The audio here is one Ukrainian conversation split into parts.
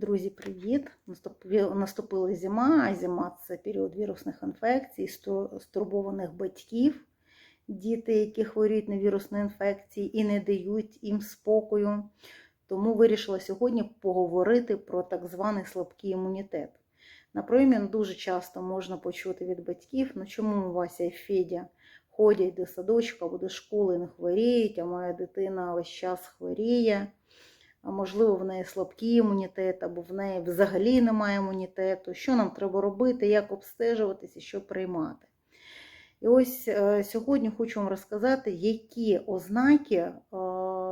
Друзі, привіт! Наступила зима, а зима це період вірусних інфекцій, стурбованих батьків, діти, які хворіють на вірусні інфекції і не дають їм спокою. Тому вирішила сьогодні поговорити про так званий слабкий імунітет. На промін дуже часто можна почути від батьків, ну чому Вася і Федя ходять до садочка або до школи, не хворіють, а моя дитина весь час хворіє можливо, в неї слабкий імунітет, або в неї взагалі немає імунітету. Що нам треба робити, як обстежуватися, що приймати. І ось е, сьогодні хочу вам розказати, які ознаки, е,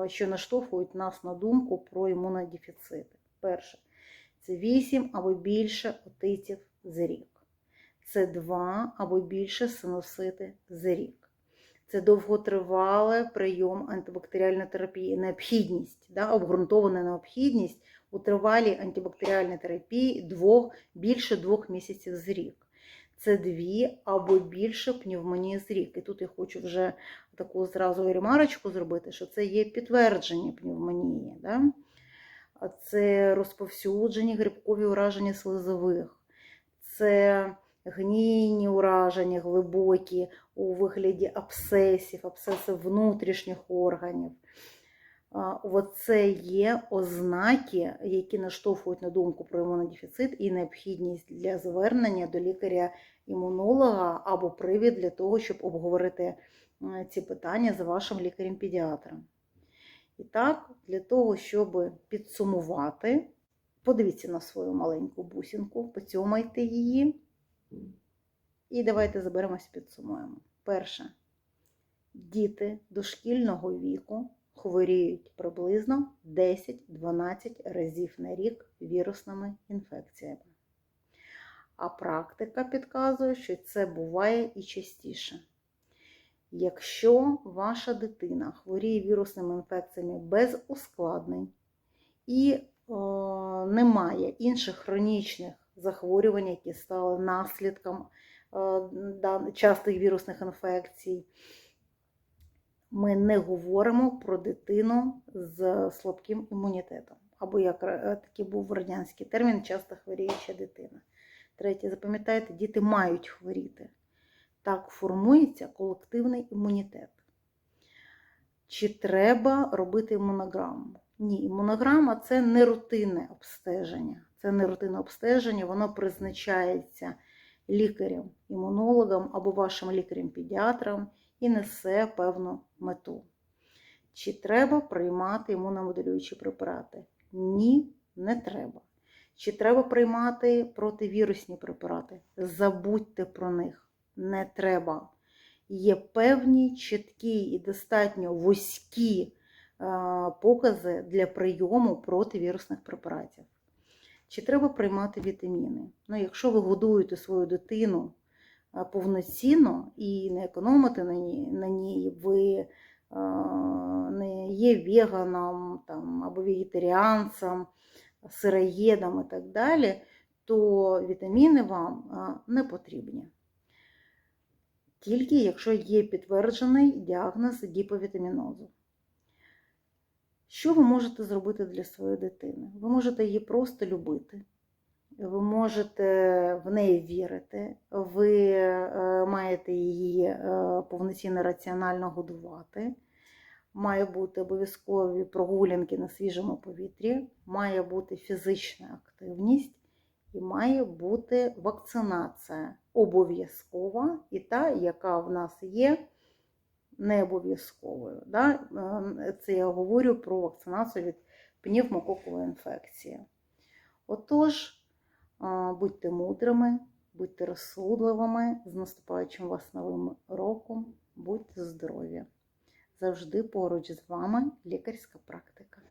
що наштовхують нас на думку про імунодефіцити. Перше, це 8 або більше отитів за рік. Це 2 або більше синусити за рік. Це довготривалий прийом антибактеріальної терапії, необхідність, да, обґрунтована необхідність у тривалій антибактеріальній терапії двох, більше двох місяців з рік. Це дві або більше пневмонії з рік. І тут я хочу вже таку зразу ремарочку зробити, що це є підтвердження пневмонії. Да? Це розповсюджені грибкові ураження слизових. Це гнійні ураження глибокі у вигляді абсцесів, абсцесів внутрішніх органів. Оце є ознаки, які наштовхують на думку про імунодефіцит і необхідність для звернення до лікаря-імунолога або привід для того, щоб обговорити е, ці питання з вашим лікарем-педіатром. І так, для того, щоб підсумувати, подивіться на свою маленьку бусинку, поцьомайте її. І давайте заберемось, підсумуємо. Перше, діти дошкільного віку хворіють приблизно 10-12 разів на рік вірусними інфекціями. А практика підказує, що це буває і частіше. Якщо ваша дитина хворіє вірусними інфекціями без ускладнень і е, немає інших хронічних захворювань, які стали наслідком е, частих вірусних інфекцій, ми не говоримо про дитину з слабким імунітетом. Або як е, такий був радянський термін, часто хворіюча дитина. Третє, запам'ятайте, діти мають хворіти. Так формується колективний імунітет. Чи треба робити імунограму? Ні, імунограма це не рутинне обстеження. Це не рутинне обстеження, воно призначається лікарем-імунологом або вашим лікарем-педіатром і несе певну мету. Чи треба приймати імуномоделюючі препарати? Ні, не треба. Чи треба приймати противірусні препарати? Забудьте про них. Не треба. Є певні чіткі і достатньо вузькі покази для прийому противірусних препаратів. Чи треба приймати вітаміни? Ну, якщо ви годуєте свою дитину повноцінно і не економите на ній, на ній ви не є веганом там, або вегетаріанцем, сироєдом і так далі, то вітаміни вам не потрібні. Тільки якщо є підтверджений діагноз гіповітамінозу. Що ви можете зробити для своєї дитини? Ви можете її просто любити, ви можете в неї вірити, ви е, маєте її е, повноцінно раціонально годувати. Має бути обов'язкові прогулянки на свіжому повітрі, має бути фізична активність і має бути вакцинація обов'язкова і та, яка в нас є не обов'язковою. Да? Це я говорю про вакцинацію від пневмококової інфекції. Отож, будьте мудрими, будьте розсудливими, з наступаючим вас новим роком, будьте здорові! Завжди поруч з вами лікарська практика.